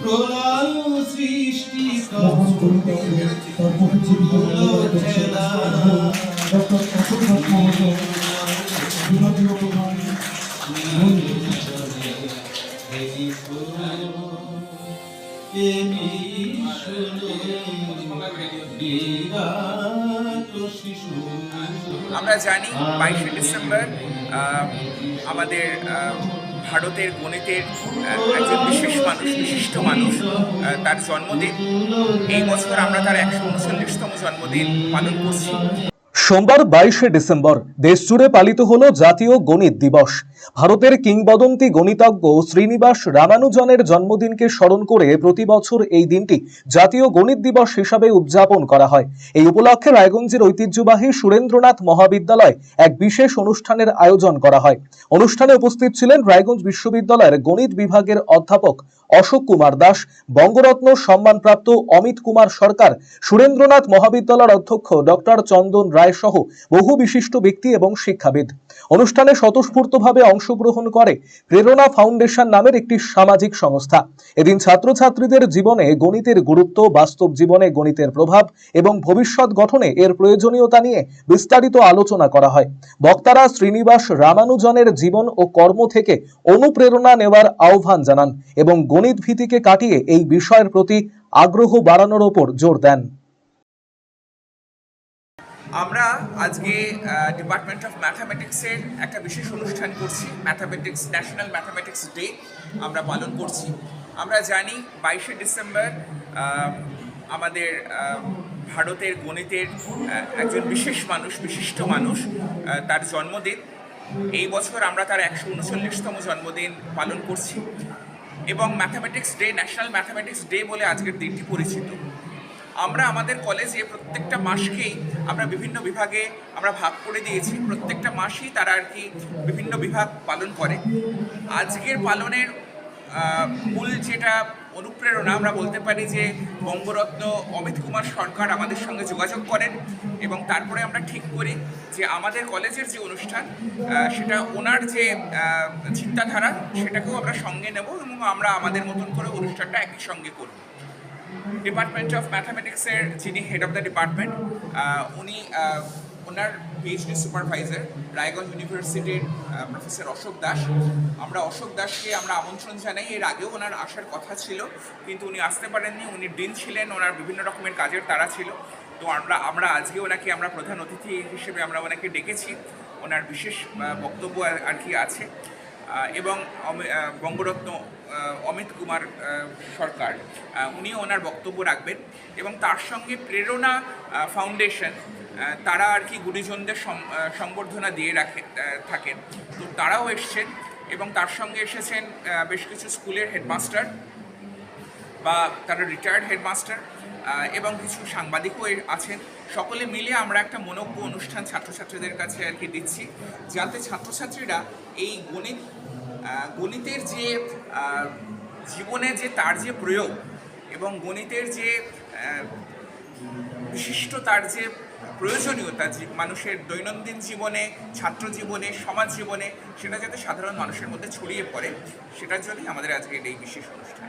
প্রলয় সৃষ্টি আমরা জানি বাইশে ডিসেম্বর আমাদের ভারতের গণিতের একজন বিশেষ মানুষ, বিশিষ্ট মানুষ তার জন্মদিন। এই বছর আমরা তার একশো উনচল্লিশতম জন্মদিন পালন করছি। সোমবার বাইশে ডিসেম্বর দেশজুড়ে পালিত হল জাতীয় গণিত দিবস। ভারতের কিংবদন্তি গণিতজ্ঞ শ্রীনিবাস রামানুজনের জন্মদিনকে স্মরণ করে প্রতি বছর এই দিনটি জাতীয় গণিত দিবস হিসাবে উদযাপন করা হয়। এই উপলক্ষে রায়গঞ্জের ঐতিহ্যবাহী সুরেন্দ্রনাথ মহাবিদ্যালয় এক বিশেষ অনুষ্ঠানের আয়োজন করা হয়। অনুষ্ঠানে উপস্থিত ছিলেন রায়গঞ্জ বিশ্ববিদ্যালয়ের গণিত বিভাগের অধ্যাপক অশোক কুমার দাস, বঙ্গরত্ন সম্মানপ্রাপ্ত অমিত কুমার সরকার, সুরেন্দ্রনাথ মহাবিদ্যালয়ের অধ্যক্ষ ডক্টর চন্দন রায় সহ বহু বিশিষ্ট ব্যক্তি এবং শিক্ষাবিদ। অনুষ্ঠানে স্বতঃস্ফূর্তভাবে অংশগ্রহণ করে প্রেরণা ফাউন্ডেশন নামের একটি সামাজিক সংস্থা। এদিন ছাত্রছাত্রীদের জীবনে গণিতের গুরুত্ব, বাস্তব জীবনে গণিতের প্রভাব এবং ভবিষ্যৎ গঠনে এর প্রয়োজনীয়তা নিয়ে বিস্তারিত আলোচনা করা হয়। বক্তারা শ্রীনিবাস রামানুজনের জীবন ও কর্ম থেকে অনুপ্রেরণা নেওয়ার আহ্বান জানান এবং গণিত ভীতিকে কাটিয়ে এই বিষয়ের প্রতি আগ্রহ বাড়ানোর ওপর জোর দেন। আমরা আজকে ডিপার্টমেন্ট অফ ম্যাথামেটিক্সের একটা বিশেষ অনুষ্ঠান করছি ম্যাথামেটিক্স ন্যাশনাল ম্যাথামেটিক্স ডে আমরা পালন করছি। আমরা জানি বাইশে ডিসেম্বর আমাদের ভারতের গণিতের একজন বিশেষ মানুষ, বিশিষ্ট মানুষ তার জন্মদিন। এই বছর আমরা তার একশো উনচল্লিশতম জন্মদিন পালন করছি। এবং mathematics day national mathematics day বলে আজকের দিনটি পরিচিত। আমরা আমাদের কলেজে প্রত্যেকটা মাসকেই আমরা বিভিন্ন বিভাগে আমরা ভাগ করে দিয়েছি। প্রত্যেকটা মাসেই তারা আর কি বিভিন্ন বিভাগ পালন করে। আজকের পালনের মূল যেটা অনুপ্রেরণা আমরা বলতে পারি যে বঙ্গরত্ন অমিত কুমার সরকার আমাদের সঙ্গে যোগাযোগ করেন এবং তারপরে আমরা ঠিক করি যে আমাদের কলেজের যে অনুষ্ঠান সেটা ওনার যে চিন্তাধারা, সেটাকেও আমরা সঙ্গে নেব এবং আমরা আমাদের মতন করে অনুষ্ঠানটা একই সঙ্গে করব। ডিপার্টমেন্ট অফ ম্যাথামেটিক্সের যিনি হেড অফ দ্য ডিপার্টমেন্ট উনি ওনার পিএইচডি সুপারভাইজার রায়গঞ্জ ইউনিভার্সিটির প্রফেসর অশোক দাস। আমরা অশোক দাসকে আমরা আমন্ত্রণ জানাই। এর আগেও ওনার আসার কথা ছিল, কিন্তু উনি আসতে পারেননি। উনি ডিন ছিলেন, ওনার বিভিন্ন রকমের কাজের তারা ছিল। তো আমরা আমরা আজকে ওনাকে আমরা প্রধান অতিথি হিসেবে আমরা ওনাকে ডেকেছি। ওনার বিশেষ বক্তব্য আর- কি আছে। এবং বঙ্গরত্ন অমিত কুমার সরকার উনি উনিও ওনার বক্তব্য রাখবেন এবং তার সঙ্গে প্রেরণা ফাউন্ডেশন তারা আর কি গুরুজনদের সম্বর্ধনা দিয়ে রাখে থাকেন। তো তারাও এসছেন এবং তার সঙ্গে এসেছেন বেশ কিছু স্কুলের হেডমাস্টার বা তারা রিটায়ার্ড হেডমাস্টার এবং কিছু সাংবাদিকও আছেন। সকলে মিলে আমরা একটা মনোজ্ঞ অনুষ্ঠান ছাত্রছাত্রীদের কাছে আর কি দিচ্ছি, যাতে ছাত্রছাত্রীরা এই গণিত গণিতের যে জীবনে যে তার যে প্রয়োগ এবং গণিতের যে বিশিষ্ট তার যে প্রয়োজনীয়তা মানুষের দৈনন্দিন জীবনে, ছাত্র জীবনে, সমাজ জীবনে, সেটা যাতে সাধারণ মানুষের মধ্যে ছড়িয়ে পড়ে, সেটার জন্যই আমাদের আজকের এই বিশেষ অনুষ্ঠান।